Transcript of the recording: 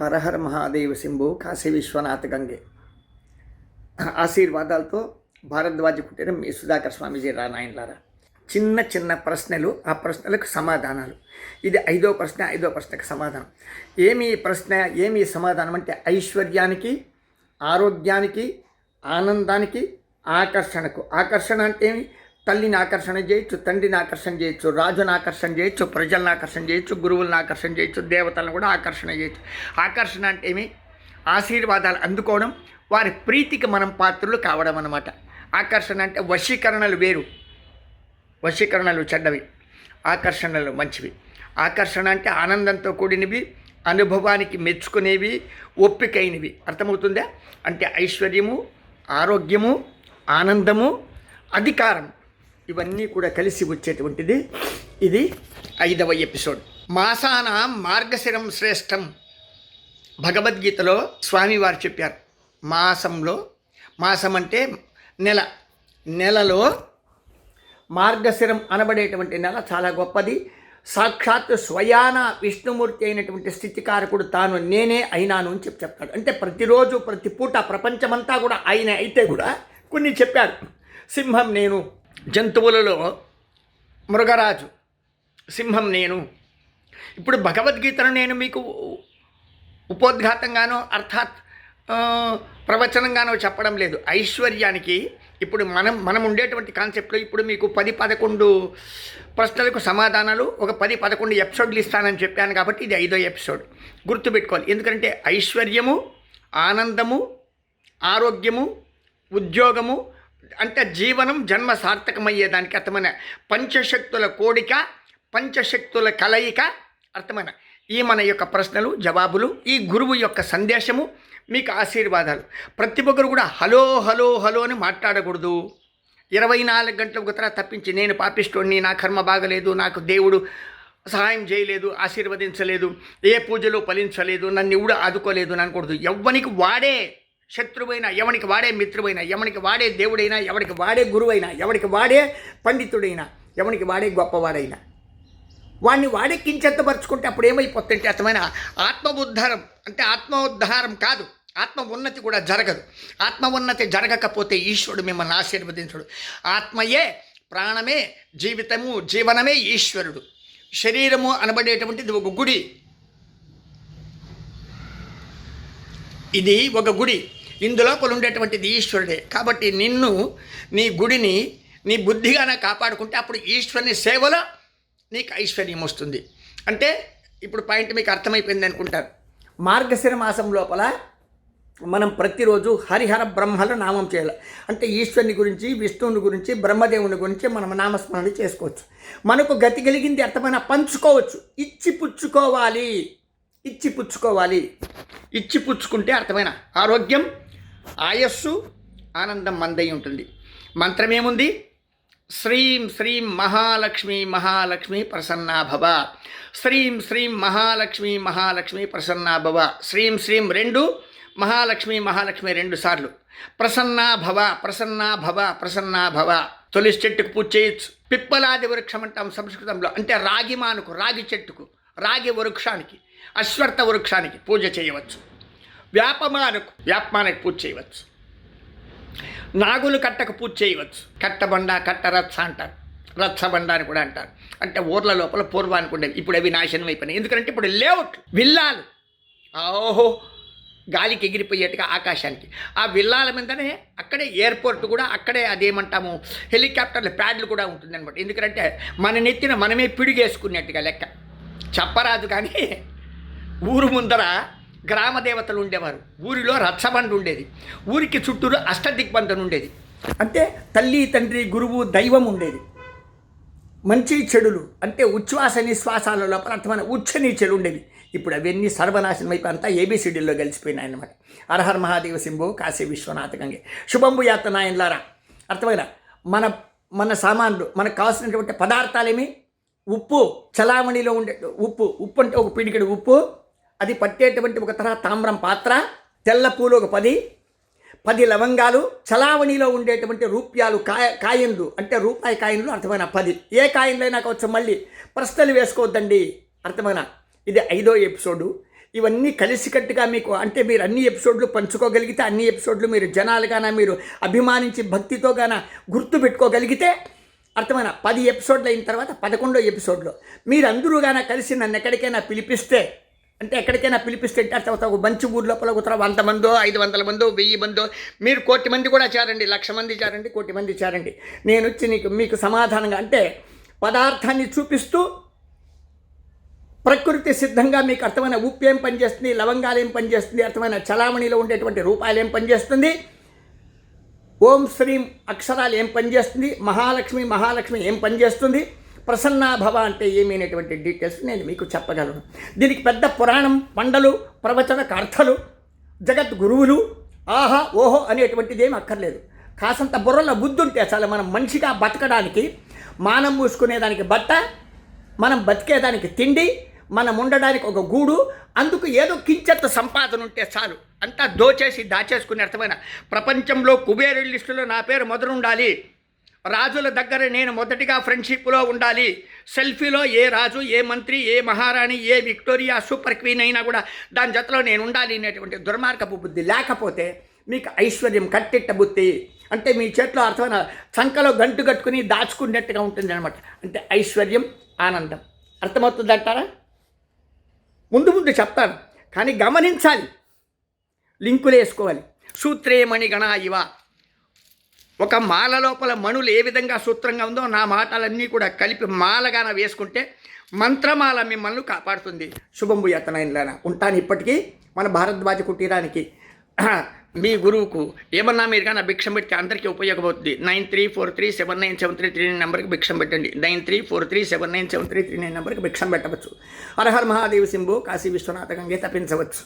హరహర మహాదేవ శంభు కాశీ విశ్వనాథ గంగే. ఆశీర్వాదాలతో భారద్వాజ కుటీరం మీ సుధాకర్ స్వామీజీ రానాయనలారా చిన్న చిన్న ప్రశ్నలు ఆ ప్రశ్నలకు సమాధానాలు. ఇది ఐదో ప్రశ్న ఐదో ప్రశ్నకు సమాధానం. ఏమి ఈ ప్రశ్న ఏమి సమాధానం అంటే ఐశ్వర్యానికి ఆరోగ్యానికి ఆనందానికి ఆకర్షణకు. ఆకర్షణ అంటే ఏమి? తల్లిని ఆకర్షణ చేయొచ్చు తండ్రిని ఆకర్షణ చేయొచ్చు రాజుని ఆకర్షణ చేయొచ్చు ప్రజలను ఆకర్షణ చేయొచ్చు గురువులను ఆకర్షణ చేయొచ్చు దేవతలను కూడా ఆకర్షణ చేయొచ్చు. ఆకర్షణ అంటే ఏమి? ఆశీర్వాదాలు అందుకోవడం వారి ప్రీతికి మనం పాత్రలు కావడం అన్నమాట. ఆకర్షణ అంటే వశీకరణలు వేరు. వశీకరణలు చెడ్డవి ఆకర్షణలు మంచివి. ఆకర్షణ అంటే ఆనందంతో కూడినవి అనుభవానికి మెచ్చుకునేవి ఒప్పికైనవి. అర్థమవుతుందా? అంటే ఐశ్వర్యము ఆరోగ్యము ఆనందము అధికారం. ఇవన్నీ కూడా కలిసి వచ్చేటువంటిది ఇది ఐదవ ఎపిసోడ్. మాసాన మార్గశిరం శ్రేష్టం. భగవద్గీతలో స్వామివారు చెప్పారు మాసంలో మాసం అంటే నెల. నెలలో మార్గశిరం అనబడేటువంటి నెల చాలా గొప్పది. సాక్షాత్ స్వయాన విష్ణుమూర్తి అయినటువంటి స్థితికారకుడు తాను నేనే అయినాను అని చెప్పి చెప్తాడు. అంటే ప్రతిరోజు ప్రతి పూట ప్రపంచమంతా కూడా ఆయన అయితే కూడా కొన్ని చెప్పాడు సింహం నేను జంతువులలో మృగరాజు సింహం నేను. ఇప్పుడు భగవద్గీతను నేను మీకు ఉపోద్ఘాతంగానో అర్థాత్ ప్రవచనంగానో చెప్పడం లేదు. ఐశ్వర్యానికి ఇప్పుడు మనం మనం ఉండేటువంటి కాన్సెప్ట్లో ఇప్పుడు మీకు పది పదకొండు ప్రశ్నలకు సమాధానాలు ఒక పది పదకొండు ఎపిసోడ్లు ఇస్తానని చెప్పాను కాబట్టి ఇది ఐదో ఎపిసోడ్. గుర్తుపెట్టుకోవాలి. ఎందుకంటే ఐశ్వర్యము ఆనందము ఆరోగ్యము ఉద్యోగము అంటే జీవనం జన్మ సార్థకమయ్యేదానికి అర్థమైన పంచశక్తుల కోడిక పంచశక్తుల కలయిక అర్థమైన ఈ మన యొక్క ప్రశ్నలు జవాబులు ఈ గురువు యొక్క సందేశము మీకు ఆశీర్వాదాలు. ప్రతి ఒక్కరు కూడా హలో హలో హలో అని మాట్లాడకూడదు. ఇరవై నాలుగు గంటల ఒకతర తప్పించి నేను పాపిస్తోడిని నా కర్మ బాగలేదు నాకు దేవుడు సహాయం చేయలేదు ఆశీర్వదించలేదు ఏ పూజలు ఫలించలేదు నన్ను ఎవడు ఆదుకోలేదు అనకూడదు. ఎవ్వనికి వాడే శత్రువైనా ఎవనికి వాడే మిత్రువైనా ఎవనికి వాడే దేవుడైనా ఎవరికి వాడే గురువైనా ఎవరికి వాడే పండితుడైనా ఎవనికి వాడే గొప్పవాడైనా. వాడిని వాడే కించెత్తపరుచుకుంటే అప్పుడు ఏమైపోతుంటే అర్థమైన ఆత్మ ఉద్ధారం అంటే ఆత్మోద్ధారం కాదు. ఆత్మ ఉన్నతి కూడా జరగదు. ఆత్మ ఉన్నతి జరగకపోతే ఈశ్వరుడు మిమ్మల్ని ఆశీర్వదించడు. ఆత్మయే ప్రాణమే జీవితము జీవనమే ఈశ్వరుడు. శరీరము అనబడేటువంటిది ఒక గుడి. ఇది ఒక గుడి. ఇందులోపల ఉండేటువంటిది ఈశ్వరుడే. కాబట్టి నిన్ను నీ గుడిని నీ బుద్ధిగానే కాపాడుకుంటే అప్పుడు ఈశ్వరుని సేవలో నీకు ఐశ్వర్యం వస్తుంది. అంటే ఇప్పుడు పాయింట్ మీకు అర్థమైపోయింది అనుకుంటారు. మార్గశిర మాసం లోపల మనం ప్రతిరోజు హరిహర బ్రహ్మల నామం చేయాలి. అంటే ఈశ్వరుని గురించి విష్ణువుని గురించి బ్రహ్మదేవుని గురించి మనం నామస్మరణ చేసుకోవచ్చు. మనకు గతి కలిగింది అర్థమైన పంచుకోవచ్చు. ఇచ్చి పుచ్చుకోవాలి. ఇచ్చి పుచ్చుకోవాలి. ఇచ్చి పుచ్చుకుంటే అర్థమైన ఆరోగ్యం ఆయస్సు ఆనందం మందై ఉంటుంది. మంత్రమేముంది? శ్రీం శ్రీం మహాలక్ష్మి మహాలక్ష్మి ప్రసన్నాభవ శ్రీం శ్రీం మహాలక్ష్మి మహాలక్ష్మి ప్రసన్నాభవ శ్రీం శ్రీం రెండు మహాలక్ష్మి మహాలక్ష్మి రెండు సార్లు. ప్రసన్నాభవ ప్రసన్నాభవ ప్రసన్నాభవ తొలి తొలిసి చెట్టుకు పూజ చేయొచ్చు. పిప్పలాది వృక్షం అంటాం సంస్కృతంలో. అంటే రాగి మానుకు రాగి చెట్టుకు రాగి వృక్షానికి అశ్వర్థ వృక్షానికి పూజ చేయవచ్చు. వ్యాపమానకు వ్యాపమానకు పూజ చేయవచ్చు. నాగులు కట్టకు పూజ చేయవచ్చు. కట్టబండ కట్ట రచ్చ అంటారు. రచ్చబండ అని కూడా అంటారు. అంటే ఊర్ల లోపల పూర్వానికి ఉండేవి. ఇప్పుడు అవి నాశనం అయిపోయినాయి. ఎందుకంటే ఇప్పుడు లేఅవుట్ విల్లాలు. ఓహో! గాలికి ఎగిరిపోయేట్టుగా ఆకాశానికి. ఆ విల్లాల మీదనే అక్కడే ఎయిర్పోర్ట్ కూడా అక్కడే అదేమంటాము హెలికాప్టర్ల ప్యాడ్లు కూడా ఉంటుంది అనమాట ఎందుకంటే మన నెత్తిన మనమే పిడిగేసుకున్నట్టుగా లెక్క. చెప్పరాదు కానీ ఊరు ముందర గ్రామ దేవతలు ఉండేవారు. ఊరిలో రచ్చబండ ఉండేది. ఊరికి చుట్టూరు అష్టదిగ్బంధన ఉండేది. అంటే తల్లి తండ్రి గురువు దైవం ఉండేది. మంచి చెడులు అంటే ఉచ్ఛ్వాస నిశ్వాసాల లోపల అర్థమైన ఉచ్చ నీచెలు ఉండేవి. ఇప్పుడు అవన్నీ సర్వనాశనం అయిపోయి అంతా ఏబిసిడీల్లో కలిసిపోయినాయి అన్నమాట. అర్హర్ మహాదేవ సింభు కాశీ విశ్వనాథ గంగే. శుభంబు యాత్ర నాయనలారా. అర్థమైన మన మన సామాన్లు మనకు కావాల్సినటువంటి పదార్థాలేమి? ఉప్పు చలామణిలో ఉండే ఉప్పు ఉప్పు అంటే ఒక పిడికెడు ఉప్పు అది పట్టేటువంటి ఒక తరహా తామ్రం పాత్ర తెల్ల పూలు ఒక పది పది లవంగాలు చలావణిలో ఉండేటువంటి రూప్యాలు కాయ కాయిన్లు అంటే రూపాయి కాయిన్లు అర్థమైన పది. ఏ కాయిన్లైనా కావచ్చు మళ్ళీ ప్రశ్నలు వేసుకోవద్దండి అర్థమైన. ఇది ఐదో ఎపిసోడు. ఇవన్నీ కలిసికట్టుగా మీకు అంటే మీరు అన్ని ఎపిసోడ్లు పంచుకోగలిగితే అన్ని ఎపిసోడ్లు మీరు జనాలుగాన మీరు అభిమానించి భక్తితో గాన గుర్తు పెట్టుకోగలిగితే అర్థమైన. పది ఎపిసోడ్లు అయిన తర్వాత పదకొండో ఎపిసోడ్లో. మీరందరూ గాన కలిసి నన్ను ఎక్కడికైనా పిలిపిస్తే అంటే ఎక్కడికైనా పిలిపిస్తే తర్వాత ఒక మంచి ఊరు లోపల ఒక వంద మందో ఐదు వందల మందో వెయ్యి మందో. మీరు కోటి మంది కూడా చేరండి లక్ష మంది చేరండి కోటి మంది చేరండి. నేను వచ్చి నీకు మీకు సమాధానంగా అంటే పదార్థాన్ని చూపిస్తూ ప్రకృతి సిద్ధంగా మీకు అర్థమైన ఉప్పు ఏం పనిచేస్తుంది లవంగాలు ఏం పనిచేస్తుంది అర్థమైన చలామణిలో ఉండేటువంటి రూపాయలు ఏం పనిచేస్తుంది. ఓం శ్రీం అక్షరాలు ఏం పనిచేస్తుంది మహాలక్ష్మి మహాలక్ష్మి ఏం పనిచేస్తుంది. ప్రసన్నాభవ అంటే ఏమైనటువంటి డీటెయిల్స్ నేను మీకు చెప్పగలను. దీనికి పెద్ద పురాణం పండలు ప్రవచన కర్థలు జగత్ గురువులు ఆహా ఓహో అనేటువంటిది ఏమి అక్కర్లేదు. కాసంత బుర్రలో బుద్ధి ఉంటే చాలు మనం మనిషిగా బతకడానికి మానం మూసుకునేదానికి బట్ట మనం బతికేదానికి తిండి మనం ఉండడానికి ఒక గూడు అందుకు ఏదో కించెత్త సంపాదన ఉంటే చాలు. అంతా దోచేసి దాచేసుకునే అర్థమైన ప్రపంచంలో కుబేరు లిస్టులో నా పేరు మొదలు ఉండాలి రాజుల దగ్గర నేను మొదటిగా ఫ్రెండ్షిప్లో ఉండాలి. సెల్ఫీలో ఏ రాజు ఏ మంత్రి ఏ మహారాణి ఏ విక్టోరియా సూపర్ క్వీన్ అయినా కూడా దాని జతలో నేను ఉండాలి అనేటువంటి దుర్మార్గపు బుద్ధి లేకపోతే మీకు ఐశ్వర్యం కట్టిట్ట బుద్ధి. అంటే మీ చేతిలో అర్థమైన చంకలో గంటు కట్టుకుని దాచుకున్నట్టుగా ఉంటుంది అనమాట అంటే ఐశ్వర్యం ఆనందం. అర్థమవుతుందంటారా ముందు ముందు చెప్తాను. కానీ గమనించాలి. లింకులు వేసుకోవాలి. సూత్రేమణి గణ ఇవ ఒక మాల లోపల మణులు ఏ విధంగా సూత్రంగా ఉందో నా మాటలన్నీ కూడా కలిపి మాలగాన వేసుకుంటే మంత్రమాల మిమ్మల్ని కాపాడుతుంది. శుభంబు యతనైన్లాన ఉంటాను ఇప్పటికీ మన భారద్వాజ కుటీరానికి. మీ గురువుకు ఏమన్నా మీరు కానీ భిక్షం పెడితే అందరికీ ఉపయోగపడుతుంది nine three four three seven nine seven three three nine నెంబర్కి భిక్షం పెట్టండి. Nine three four three seven nine seven three three nine నెంబర్కి భిక్షం పెట్టవచ్చు. హరహర్ మహాదేవి సింబు కాశీ విశ్వనాథ గంగే తప్పించవచ్చు.